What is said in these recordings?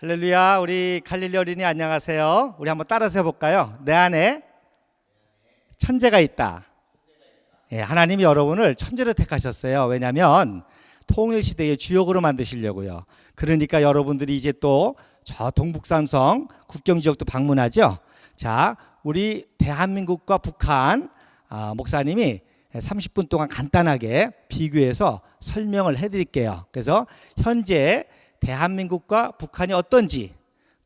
할렐루야, 우리 갈릴리 어린이 안녕하세요. 우리 한번 따라서 해볼까요? 내 안에 천재가 있다. 예, 하나님이 여러분을 천재로 택하셨어요. 왜냐하면 통일 시대의 주역으로 만드시려고요. 그러니까 여러분들이 이제 또 저 동북삼성 국경 지역도 방문하죠. 자, 우리 대한민국과 북한 아, 목사님이 30분 동안 간단하게 비교해서 설명을 해드릴게요. 그래서 현재 대한민국과 북한이 어떤지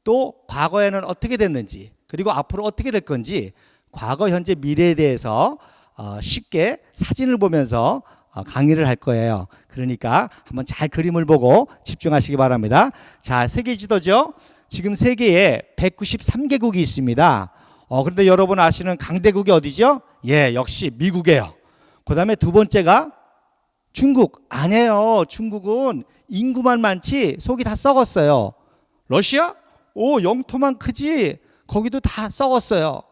또 과거에는 어떻게 됐는지 그리고 앞으로 어떻게 될 건지 과거 현재 미래에 대해서 어, 쉽게 사진을 보면서 어, 강의를 할 거예요. 그러니까 한번 잘 그림을 보고 집중하시기 바랍니다. 자, 세계 지도죠. 지금 세계에 193개국이 있습니다. 어, 그런데 여러분 아시는 강대국이 어디죠? 예, 역시 미국이에요. 그 다음에 두 번째가 중국 아니에요. 중국은 인구만 많지 속이 다 썩었어요. 러시아? 오 영토만 크지 거기도 다 썩었어요.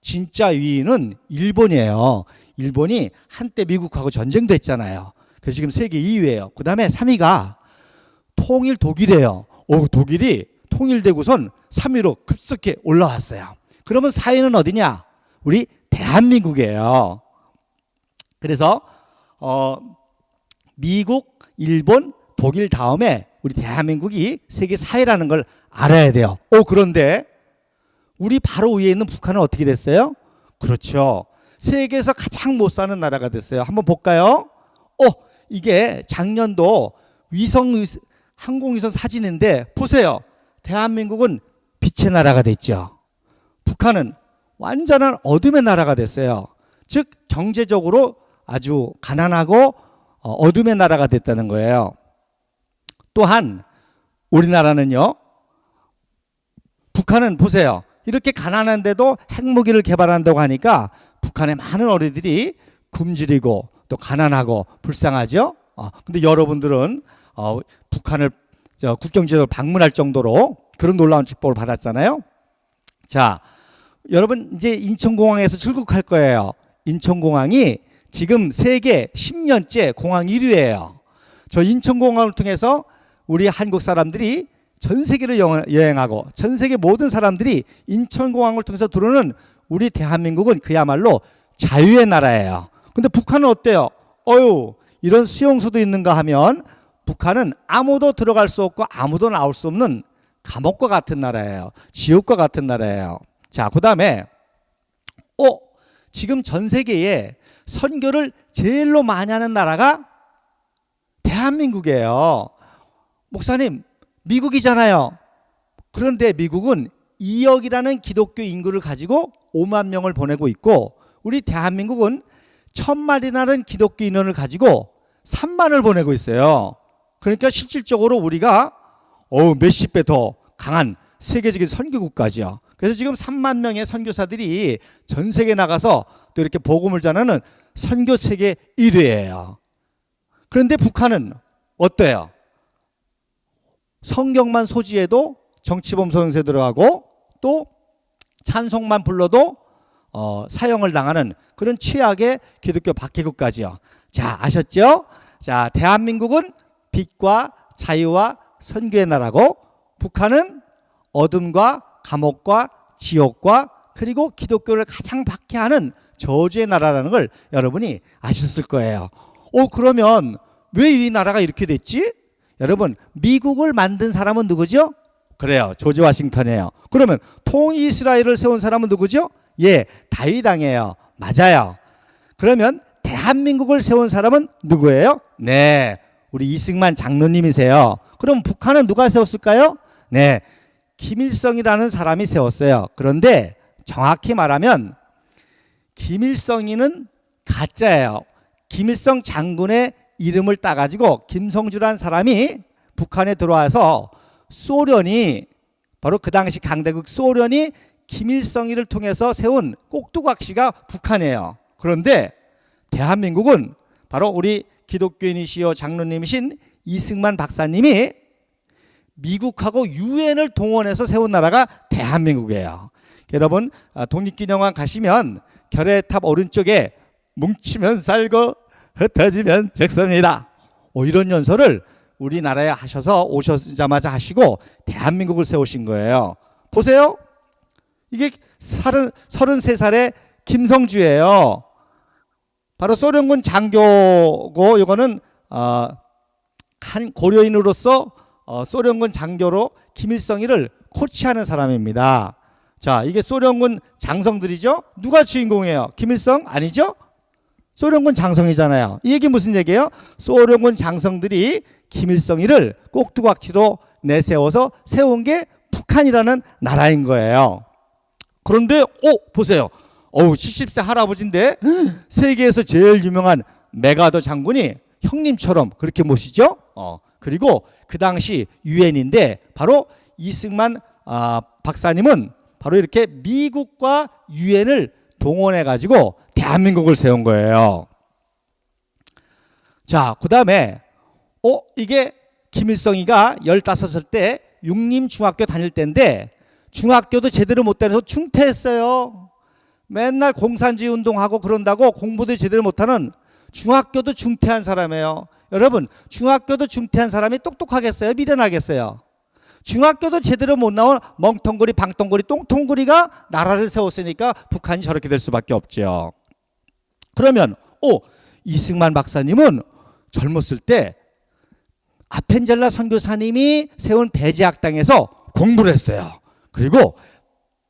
진짜 위인은 일본이에요. 일본이 한때 미국하고 전쟁도 했잖아요. 그래서 지금 세계 2위예요. 그 다음에 3위가 통일 독일이에요. 오 독일이 통일되고선 3위로 급속히 올라왔어요. 그러면 4위는 어디냐? 우리 대한민국이에요. 그래서 어 미국, 일본, 독일 다음에 우리 대한민국이 세계 4위라는 걸 알아야 돼요. 오, 그런데 우리 바로 위에 있는 북한은 어떻게 됐어요? 그렇죠. 세계에서 가장 못 사는 나라가 됐어요. 한번 볼까요? 어, 이게 작년도 위성 의- 항공위성 사진인데 보세요. 대한민국은 빛의 나라가 됐죠. 북한은 완전한 어둠의 나라가 됐어요. 즉 경제적으로 아주 가난하고 어, 어둠의 나라가 됐다는 거예요. 또한 우리나라는요. 북한은 보세요. 이렇게 가난한데도 핵무기를 개발한다고 하니까 북한의 많은 어린이들이 굶주리고 또 가난하고 불쌍하죠. 어, 근데 여러분들은 어, 북한을 저 국경지역을 방문할 정도로 그런 놀라운 축복을 받았잖아요. 자, 여러분 이제 인천공항에서 출국할 거예요. 인천공항이 지금 세계 10년째 공항 1위예요. 저 인천공항을 통해서 우리 한국 사람들이 전 세계를 여- 여행하고 전 세계 모든 사람들이 인천공항을 통해서 들어오는 우리 대한민국은 그야말로 자유의 나라예요. 근데 북한은 어때요? 어유 이런 수용소도 있는가 하면 북한은 아무도 들어갈 수 없고 아무도 나올 수 없는 감옥과 같은 나라예요. 지옥과 같은 나라예요. 자, 그 다음에 어 지금 전 세계에 선교를 제일로 많이 하는 나라가 대한민국이에요. 목사님, 미국이잖아요. 그런데 미국은 2억이라는 기독교 인구를 가지고 5만 명을 보내고 있고 우리 대한민국은 천만이라는 기독교 인원을 가지고 3만을 보내고 있어요. 그러니까 실질적으로 우리가 어 몇십 배 더 강한 세계적인 선교국가죠. 그래서 지금 3만 명의 선교사들이 전 세계 나가서 또 이렇게 복음을 전하는 선교 세계 1위예요. 그런데 북한은 어때요? 성경만 소지해도 정치범 소형세 들어가고 또 찬송만 불러도 어, 사형을 당하는 그런 최악의 기독교 박해국까지요. 자 아셨죠? 자 대한민국은 빛과 자유와 선교의 나라고 북한은 어둠과 감옥과 지옥과 그리고 기독교를 가장 박해하는 저주의 나라라는 걸 여러분이 아셨을 거예요. 어 그러면 왜 이 나라가 이렇게 됐지? 여러분 미국을 만든 사람은 누구죠? 그래요. 조지 워싱턴이에요. 그러면 통일 이스라엘을 세운 사람은 누구죠? 예, 다윗 왕이에요. 맞아요. 그러면 대한민국을 세운 사람은 누구예요? 네, 우리 이승만 장로님이세요. 그럼 북한은 누가 세웠을까요? 네, 김일성이라는 사람이 세웠어요. 그런데 정확히 말하면 김일성이는 가짜예요. 김일성 장군의 이름을 따가지고 김성주란 사람이 북한에 들어와서 소련이 바로 그 당시 강대국 소련이 김일성이를 통해서 세운 꼭두각시가 북한이에요. 그런데 대한민국은 바로 우리 기독교인이시여 장로님이신 이승만 박사님이 미국하고 유엔을 동원해서 세운 나라가 대한민국이에요. 여러분 아, 독립기념관 가시면 결의탑 오른쪽에 뭉치면 살고 흩어지면 적습니다. 어, 이런 연설을 우리나라에 하셔서 오셨자마자 하시고 대한민국을 세우신 거예요. 보세요. 이게 서른, 33살의 김성주예요. 바로 소련군 장교고 이거는 어, 한 고려인으로서 어, 소련군 장교로 김일성이를 코치하는 사람입니다. 자, 이게 소련군 장성들이죠? 누가 주인공이에요? 김일성 아니죠? 소련군 장성이잖아요. 이 얘기 무슨 얘기예요? 소련군 장성들이 김일성이를 꼭두각시로 내세워서 세운 게 북한이라는 나라인 거예요. 그런데 오 보세요. 어우 70세 할아버지인데 세계에서 제일 유명한 메가더 장군이 형님처럼 그렇게 모시죠. 어 그리고 그 당시 유엔인데 바로 이승만 아, 박사님은 바로 이렇게 미국과 유엔을 동원해 가지고 대한민국을 세운 거예요. 자, 그다음에 어 이게 김일성이가 15살 때 육림 중학교 다닐 때인데 중학교도 제대로 못 다녀서 중퇴했어요. 맨날 공산주의 운동하고 그런다고 공부도 제대로 못하는 중학교도 중퇴한 사람이에요. 여러분, 중학교도 중퇴한 사람이 똑똑하겠어요? 미련하겠어요? 중학교도 제대로 못 나온 멍텅구리, 방텅구리, 똥통구리가 나라를 세웠으니까 북한이 저렇게 될 수밖에 없죠. 그러면, 오, 이승만 박사님은 젊었을 때 아펜젤라 선교사님이 세운 배제학당에서 공부를 했어요. 그리고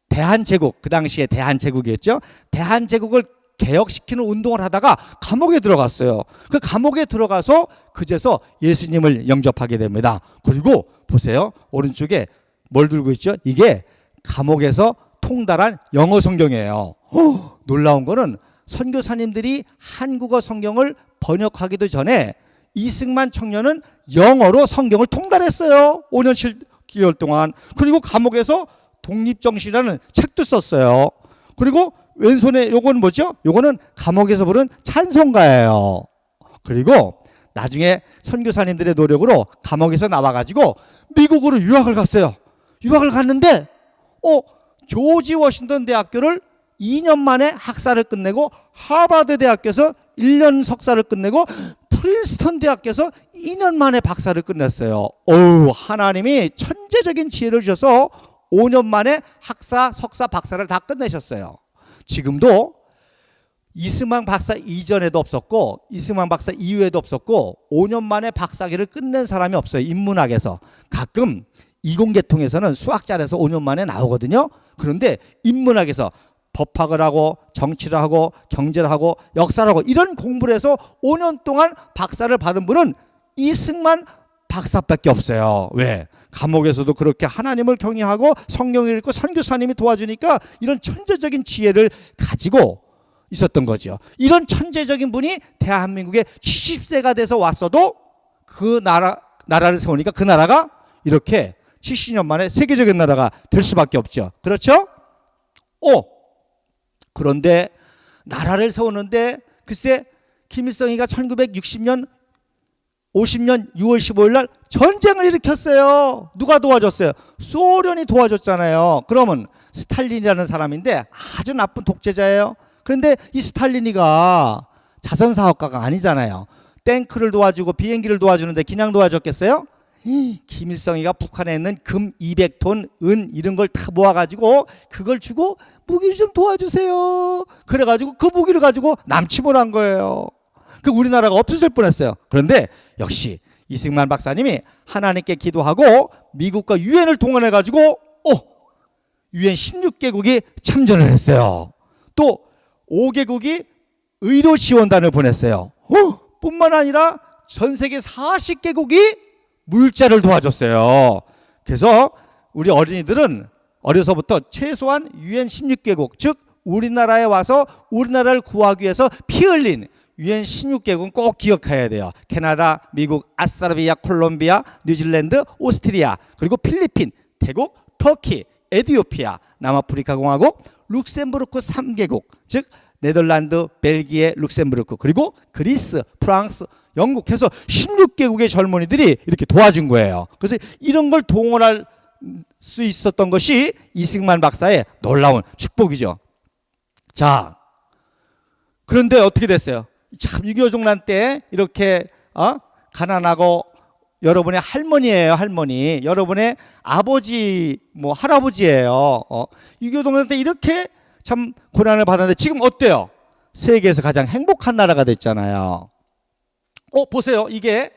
대한제국 그 당시에 대한제국이었죠. 대한제국을 개혁시키는 운동을 하다가 감옥에 들어갔어요. 그 감옥에 들어가서 그제서 예수님을 영접하게 됩니다. 그리고 보세요. 오른쪽에 뭘 들고 있죠? 이게 감옥에서 통달한 영어 성경이에요. 어, 놀라운 거는 선교사님들이 한국어 성경을 번역하기도 전에 이승만 청년은 영어로 성경을 통달했어요. 5년 7개월 동안. 그리고 감옥에서 독립정신이라는 책도 썼어요. 그리고 왼손에 요건 뭐죠? 요거는 감옥에서 부른 찬송가예요. 그리고 나중에 선교사님들의 노력으로 감옥에서 나와가지고 미국으로 유학을 갔어요. 유학을 갔는데, 어, 조지 워싱턴 대학교를 2년 만에 학사를 끝내고 하버드 대학교에서 1년 석사를 끝내고 프린스턴 대학교에서 2년 만에 박사를 끝냈어요. 어우, 하나님이 천재적인 지혜를 주셔서 5년 만에 학사, 석사, 박사를 다 끝내셨어요. 지금도 이승만 박사 이전에도 없었고 이승만 박사 이후에도 없었고 5년 만에 박사기를 끝낸 사람이 없어요. 인문학에서 가끔 이공계통에서는 수학자라서 5년 만에 나오거든요. 그런데 인문학에서 법학을 하고 정치를 하고 경제를 하고 역사를 하고 이런 공부를 해서 5년 동안 박사를 받은 분은 이승만 박사밖에 없어요. 왜? 감옥에서도 그렇게 하나님을 경외하고 성경을 읽고 선교사님이 도와주니까 이런 천재적인 지혜를 가지고 있었던 거죠. 이런 천재적인 분이 대한민국에 70세가 돼서 왔어도 그 나라 나라를 세우니까 그 나라가 이렇게 70년 만에 세계적인 나라가 될 수밖에 없죠. 그렇죠? 오. 그런데 나라를 세우는데 글쎄 김일성이가 1960년 50년 6월 15일 날 전쟁을 일으켰어요. 누가 도와줬어요? 소련이 도와줬잖아요. 그러면 스탈린이라는 사람인데 아주 나쁜 독재자예요. 그런데 이 스탈린이가 자선 사업가가 아니잖아요. 탱크를 도와주고 비행기를 도와주는데 그냥 도와줬겠어요? 김일성이가 북한에 있는 금 200톤, 은 이런 걸 다 모아가지고 그걸 주고 무기를 좀 도와주세요. 그래가지고 그 무기를 가지고 남침을 거예요. 그 우리나라가 없어질 뻔했어요. 그런데 역시 이승만 박사님이 하나님께 기도하고 미국과 유엔을 동원해 가지고 오 유엔 16개국이 참전을 했어요. 또 5개국이 의료 지원단을 보냈어요. 어, 뿐만 아니라 전 세계 40개국이 물자를 도와줬어요. 그래서 우리 어린이들은 어려서부터 최소한 유엔 16개국 즉 우리나라에 와서 우리나라를 구하기 위해서 피 흘린 유엔 16개국은 꼭 기억해야 돼요. 캐나다, 미국, 아스트라비아, 콜롬비아, 뉴질랜드, 오스트리아, 그리고 필리핀, 태국, 터키, 에디오피아, 남아프리카 공화국, 룩셈부르크 3개국, 즉 네덜란드, 벨기에, 룩셈부르크, 그리고 그리스, 프랑스, 영국 해서 16개국의 젊은이들이 이렇게 도와준 거예요. 그래서 이런 걸 동원할 수 있었던 것이 이승만 박사의 놀라운 축복이죠. 자, 그런데 어떻게 됐어요? 참6.25 종란 때 이렇게 어? 가난하고 여러분의 할머니예요, 할머니. 여러분의 아버지, 뭐 할아버지예요. 어, 유교동한테 이렇게 참 고난을 받았는데 지금 어때요? 세계에서 가장 행복한 나라가 됐잖아요. 어, 보세요. 이게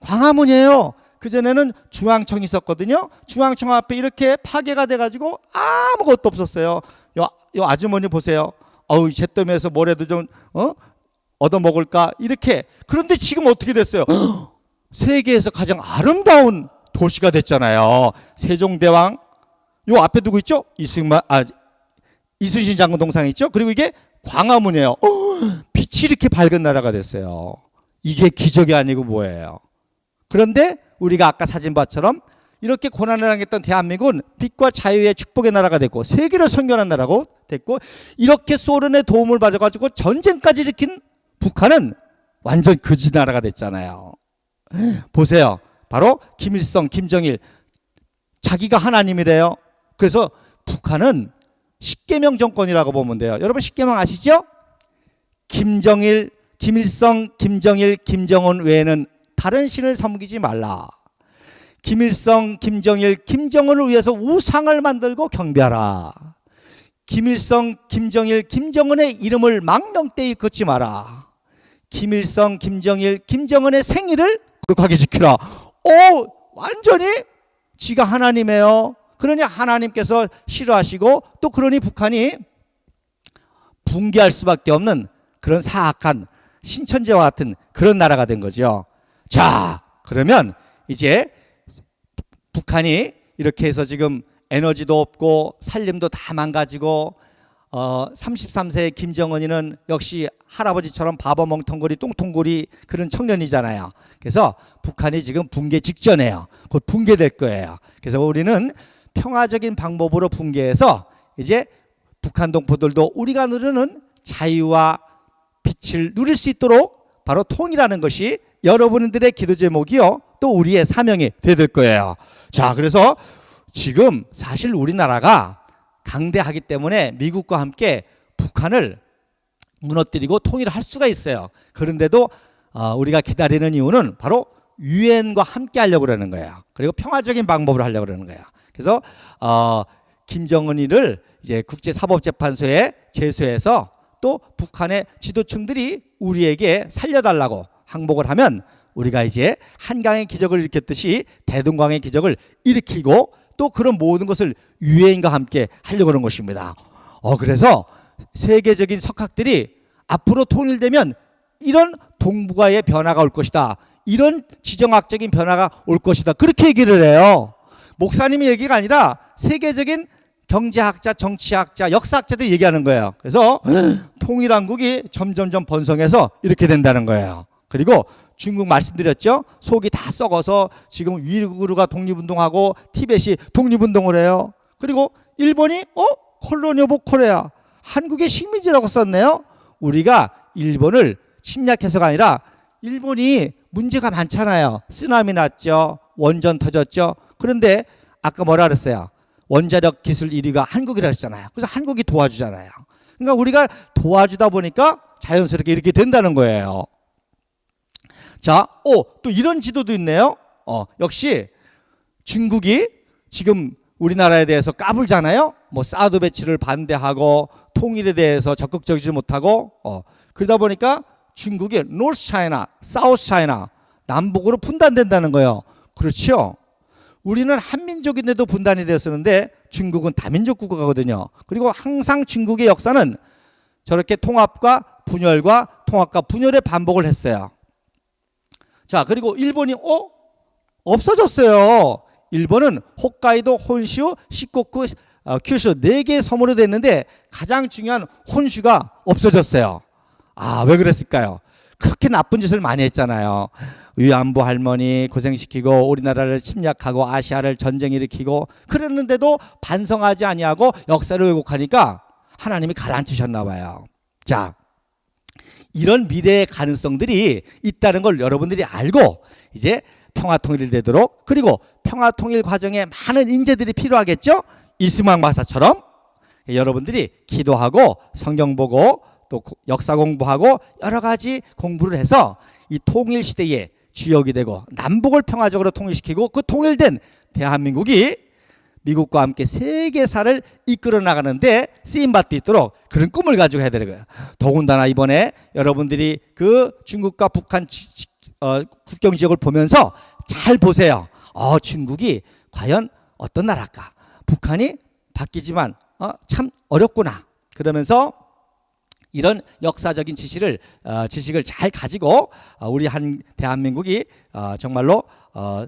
광화문이에요. 그전에는 중앙청이 있었거든요. 중앙청 앞에 이렇게 파괴가 돼가지고 아무것도 없었어요. 요, 요 아주머니 보세요. 어우, 잿더미에서 뭐라도 좀, 어? 얻어먹을까? 이렇게. 그런데 지금 어떻게 됐어요? 세계에서 가장 아름다운 도시가 됐잖아요. 세종대왕. 요 앞에 누구 있죠? 이승만, 아, 이순신 장군 동상 있죠? 그리고 이게 광화문이에요. 어, 빛이 이렇게 밝은 나라가 됐어요. 이게 기적이 아니고 뭐예요? 그런데 우리가 아까 사진 봤처럼 이렇게 고난을 당했던 대한민국은 빛과 자유의 축복의 나라가 됐고 세계를 선견한 나라고 됐고 이렇게 소련의 도움을 받아가지고 전쟁까지 일으킨 북한은 완전 거지 나라가 됐잖아요. 보세요. 바로 김일성, 김정일 자기가 하나님이래요. 그래서 북한은 십계명 정권이라고 보면 돼요. 여러분 십계명 아시죠? 김정일, 김일성, 김정일, 김정은 외에는 다른 신을 섬기지 말라. 김일성, 김정일, 김정은을 위해서 우상을 만들고 경배하라. 김일성, 김정일, 김정은의 이름을 망명되이 걷지 마라. 김일성, 김정일, 김정은의 생일을 거룩하게 지키라. 오, 완전히 지가 하나님이에요. 그러니 하나님께서 싫어하시고 또 그러니 북한이 붕괴할 수밖에 없는 그런 사악한 신천지와 같은 그런 나라가 된 거죠. 자, 그러면 이제 북한이 이렇게 해서 지금 에너지도 없고 살림도 다 망가지고 어 33세의 김정은이는 역시 할아버지처럼 바보 멍텅구리 똥통구리 그런 청년이잖아요. 그래서 북한이 지금 붕괴 직전이에요. 곧 붕괴될 거예요. 그래서 우리는 평화적인 방법으로 붕괴해서 이제 북한 동포들도 우리가 누르는 자유와 빛을 누릴 수 있도록 바로 통일하는 것이 여러분들의 기도 제목이요. 또 우리의 사명이 되될 거예요. 자, 그래서 지금 사실 우리나라가 강대하기 때문에 미국과 함께 북한을 무너뜨리고 통일을 할 수가 있어요. 그런데도 어, 우리가 기다리는 이유는 바로 유엔과 함께 하려고 그러는 거예요. 그리고 평화적인 방법으로 하려고 그러는 거예요. 그래서 어, 김정은이를 이제 국제사법재판소에 제소해서 또 북한의 지도층들이 우리에게 살려달라고 항복을 하면 우리가 이제 한강의 기적을 일으켰듯이 대동강의 기적을 일으키고 또 그런 모든 것을 유엔과 함께 하려고 하는 것입니다. 어 그래서 세계적인 석학들이 앞으로 통일되면 이런 동북아의 변화가 올 것이다. 이런 지정학적인 변화가 올 것이다. 그렇게 얘기를 해요. 목사님의 얘기가 아니라 세계적인 경제학자, 정치학자, 역사학자들이 얘기하는 거예요. 그래서 통일한국이 점점점 번성해서 이렇게 된다는 거예요. 그리고 중국 말씀드렸죠. 속이 다 썩어서 지금 위구르가 독립운동하고 티벳이 독립운동을 해요. 그리고 일본이 어 콜로니 오브 코레아 한국의 식민지라고 썼네요. 우리가 일본을 침략해서가 아니라 일본이 문제가 많잖아요. 쓰나미 났죠. 원전 터졌죠. 그런데 아까 뭐라 그랬어요? 원자력 기술 1위가 한국이라 했잖아요. 그래서 한국이 도와주잖아요. 그러니까 우리가 도와주다 보니까 자연스럽게 이렇게 된다는 거예요. 자, 오, 또 이런 지도도 있네요. 어, 역시 중국이 지금 우리나라에 대해서 까불잖아요. 뭐 사드 배치를 반대하고 통일에 대해서 적극적이지 못하고 어, 그러다 보니까 중국이 노스 차이나, 사우스 차이나 남북으로 분단된다는 거예요. 그렇죠? 우리는 한민족인데도 분단이 되었었는데 중국은 다민족 국가거든요. 그리고 항상 중국의 역사는 저렇게 통합과 분열과 통합과 분열의 반복을 했어요. 자, 그리고 일본이 어? 없어졌어요. 일본은 홋카이도, 혼슈, 시코쿠, 어, 큐슈 네 개의 섬으로 됐는데 가장 중요한 혼슈가 없어졌어요. 아, 왜 그랬을까요? 그렇게 나쁜 짓을 많이 했잖아요. 위안부 할머니 고생시키고 우리나라를 침략하고 아시아를 전쟁 일으키고 그랬는데도 반성하지 아니하고 역사를 왜곡하니까 하나님이 가라앉히셨나 봐요. 자, 이런 미래의 가능성들이 있다는 걸 여러분들이 알고 이제 평화 통일이 되도록 그리고 평화 통일 과정에 많은 인재들이 필요하겠죠. 이스망 마사처럼 여러분들이 기도하고 성경 보고 또 역사 공부하고 여러 가지 공부를 해서 이 통일 시대에 주역이 되고 남북을 평화적으로 통일시키고 그 통일된 대한민국이 미국과 함께 세계사를 이끌어 나가는데 쓰임 받도 있도록 그런 꿈을 가지고 해야 되는 거예요. 더군다나 이번에 여러분들이 그 중국과 북한 지- 지- 어, 국경 지역을 보면서 잘 보세요. 어, 중국이 과연 어떤 나라일까? 북한이 바뀌지만 어, 참 어렵구나. 그러면서 이런 역사적인 지식을 어, 지식을 잘 가지고 어, 우리 한 대한민국이 어, 정말로 어,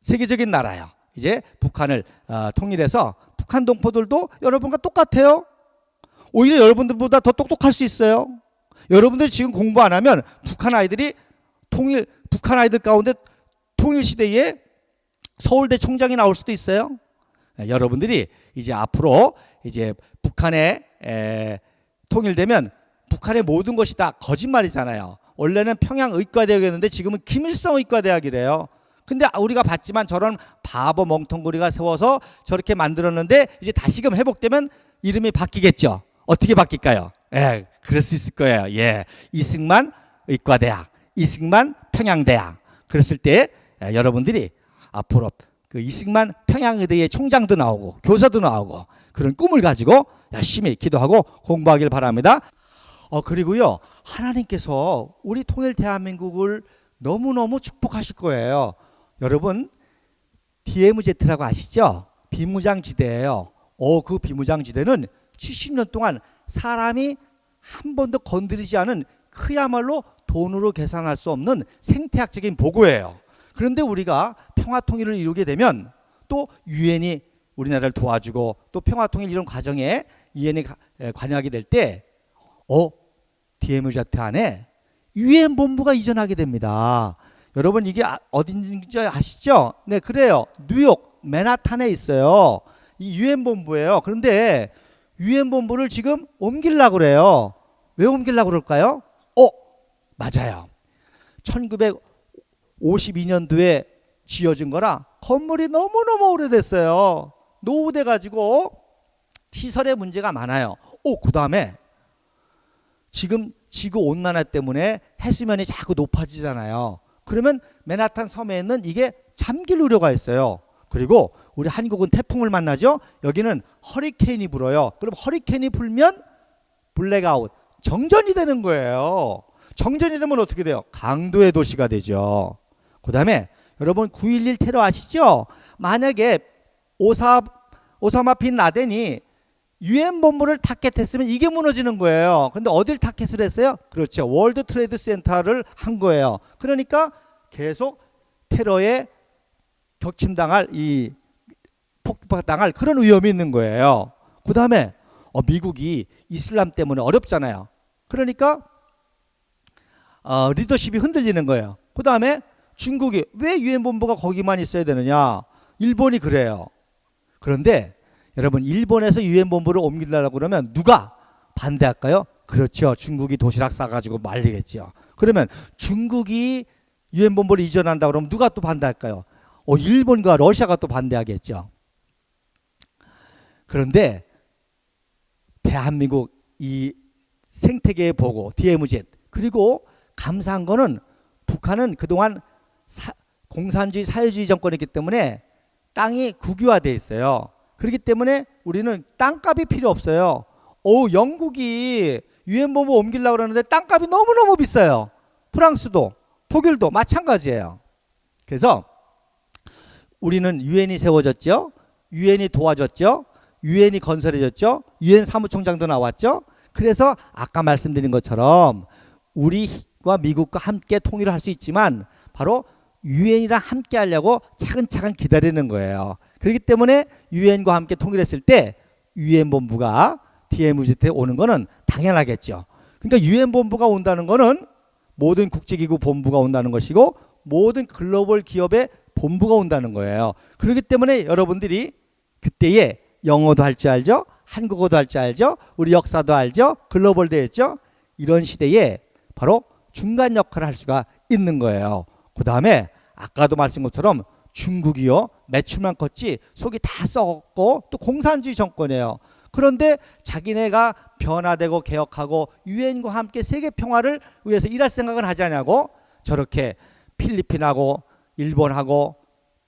세계적인 나라예요. 이제 북한을 어, 통일해서 북한 동포들도 여러분과 똑같아요. 오히려 여러분들보다 더 똑똑할 수 있어요. 여러분들이 지금 공부 안 하면 북한 아이들이 통일 북한 아이들 가운데 통일 시대에 서울대 총장이 나올 수도 있어요. 예, 여러분들이 이제 앞으로 이제 북한에 에, 통일되면 북한의 모든 것이 다 거짓말이잖아요. 원래는 평양 의과대학이었는데 지금은 김일성 의과대학이래요. 근데 우리가 봤지만 저런 바보 멍텅구리가 세워서 저렇게 만들었는데 이제 다시금 회복되면 이름이 바뀌겠죠. 어떻게 바뀔까요? 예, 그럴 수 있을 거예요. 예, 이승만 의과대학, 이승만 평양대학. 그랬을 때 예, 여러분들이 앞으로 그 이승만 평양의대의 총장도 나오고 교사도 나오고 그런 꿈을 가지고 열심히 기도하고 공부하길 바랍니다. 어 그리고요 하나님께서 우리 통일 대한민국을 너무 너무 축복하실 거예요. 여러분 DMZ라고 아시죠? 비무장지대예요. 어 그 비무장지대는 70년 동안 사람이 한 번도 건드리지 않은 그야말로 돈으로 계산할 수 없는 생태학적인 보고예요. 그런데 우리가 평화 통일을 이루게 되면 또 유엔이 우리나라를 도와주고 또 평화 통일 이런 과정에 유엔이 관여하게 될 때 어, DMZ 안에 유엔 본부가 이전하게 됩니다. 여러분 이게 아- 어딘지 아시죠? 네, 그래요. 뉴욕 맨하탄에 있어요. 이 유엔 본부예요. 그런데 유엔 본부를 지금 옮기려고 그래요. 왜 옮기려고 그럴까요? 어, 맞아요. 1952년도에 지어진 거라 건물이 너무너무 오래됐어요. 노후돼 가지고 시설에 문제가 많아요. 오, 그다음에 지금 지구 온난화 때문에 해수면이 자꾸 높아지잖아요. 그러면 맨하탄 섬에는 이게 잠길 우려가 있어요. 그리고 우리 한국은 태풍을 만나죠. 여기는 허리케인이 불어요. 그럼 허리케인이 불면 블랙아웃 정전이 되는 거예요. 정전이 되면 어떻게 돼요? 강도의 도시가 되죠. 그 다음에 여러분 9.11 테러 아시죠? 만약에 오사 오사마 빈 라덴이 유엔 본부를 타켓했으면 이게 무너지는 거예요. 근데 어딜 타켓을 했어요? 그렇죠. 월드 트레이드 센터를 한 거예요. 그러니까 계속 테러에 격침당할 이 폭박당할 그런 위험이 있는 거예요. 그 다음에 어, 미국이 이슬람 때문에 어렵잖아요. 그러니까 어, 리더십이 흔들리는 거예요. 그 다음에 중국이 왜 유엔 본부가 거기만 있어야 되느냐? 일본이 그래요. 그런데 여러분 일본에서 유엔 본부를 옮기려고 그러면 누가 반대할까요? 그렇죠. 중국이 도시락 싸가지고 말리겠죠. 그러면 중국이 유엔 본부를 이전한다 그러면 누가 또 반대할까요? 어, 일본과 러시아가 또 반대하겠죠. 그런데 대한민국 이 생태계 보고 DMZ 그리고 감사한 거는 북한은 그동안 사- 공산주의 사회주의 정권이기 때문에 땅이 국유화돼 있어요. 그렇기 때문에 우리는 땅값이 필요 없어요. 오 영국이 유엔 본부 옮기려고 그러는데 땅값이 너무너무 비싸요. 프랑스도 독일도 마찬가지예요. 그래서 우리는 유엔이 세워졌죠. 유엔이 도와줬죠. 유엔이 건설해졌죠. 유엔 사무총장도 나왔죠. 그래서 아까 말씀드린 것처럼 우리와 미국과 함께 통일을 할 수 있지만 바로 유엔이랑 함께 하려고 차근차근 기다리는 거예요. 그렇기 때문에 유엔과 함께 통일했을 때 유엔 본부가 DMZ에 오는 거는 당연하겠죠. 그러니까 유엔 본부가 온다는 거는 모든 국제기구 본부가 온다는 것이고 모든 글로벌 기업의 본부가 온다는 거예요. 그렇기 때문에 여러분들이 그때에 영어도 할 줄 알죠? 한국어도 할 줄 알죠? 우리 역사도 알죠? 글로벌도 했죠? 이런 시대에 바로 중간 역할을 할 수가 있는 거예요. 그 다음에 아까도 말씀 것처럼 중국이요 매출만 컸지 속이 다 썩었고 또 공산주의 정권이에요. 그런데 자기네가 변화되고 개혁하고 유엔과 함께 세계 평화를 위해서 일할 생각을 하지 않냐고 저렇게 필리핀하고 일본하고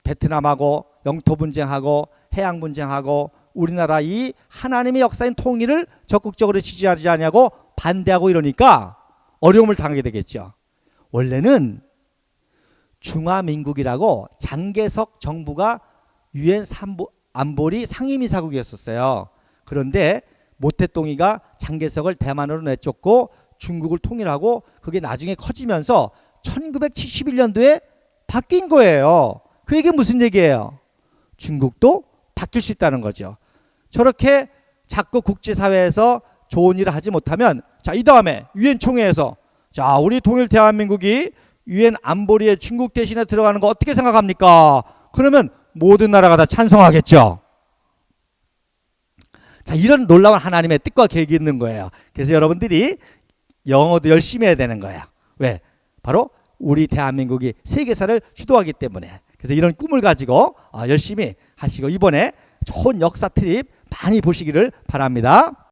베트남하고 영토 분쟁하고 해양 분쟁하고 우리나라 이 하나님의 역사인 통일을 적극적으로 지지하지 않냐고 반대하고 이러니까 어려움을 당하게 되겠죠. 원래는 중화민국이라고 장개석 정부가 유엔 안보리 상임이사국이었었어요. 그런데 모태똥이가 장개석을 대만으로 내쫓고 중국을 통일하고 그게 나중에 커지면서 1971년도에 바뀐 거예요. 그 얘기 무슨 얘기예요? 중국도 바뀔 수 있다는 거죠. 저렇게 자꾸 국제사회에서 좋은 일을 하지 못하면 자, 이 다음에 유엔 총회에서 자, 우리 통일 대한민국이 유엔 안보리에 중국 대신에 들어가는 거 어떻게 생각합니까? 그러면 모든 나라가 다 찬성하겠죠. 자, 이런 놀라운 하나님의 뜻과 계획이 있는 거예요. 그래서 여러분들이 영어도 열심히 해야 되는 거예요. 왜? 바로 우리 대한민국이 세계사를 주도하기 때문에. 그래서 이런 꿈을 가지고 아, 열심히 하시고 이번에 좋은 역사 트립 많이 보시기를 바랍니다.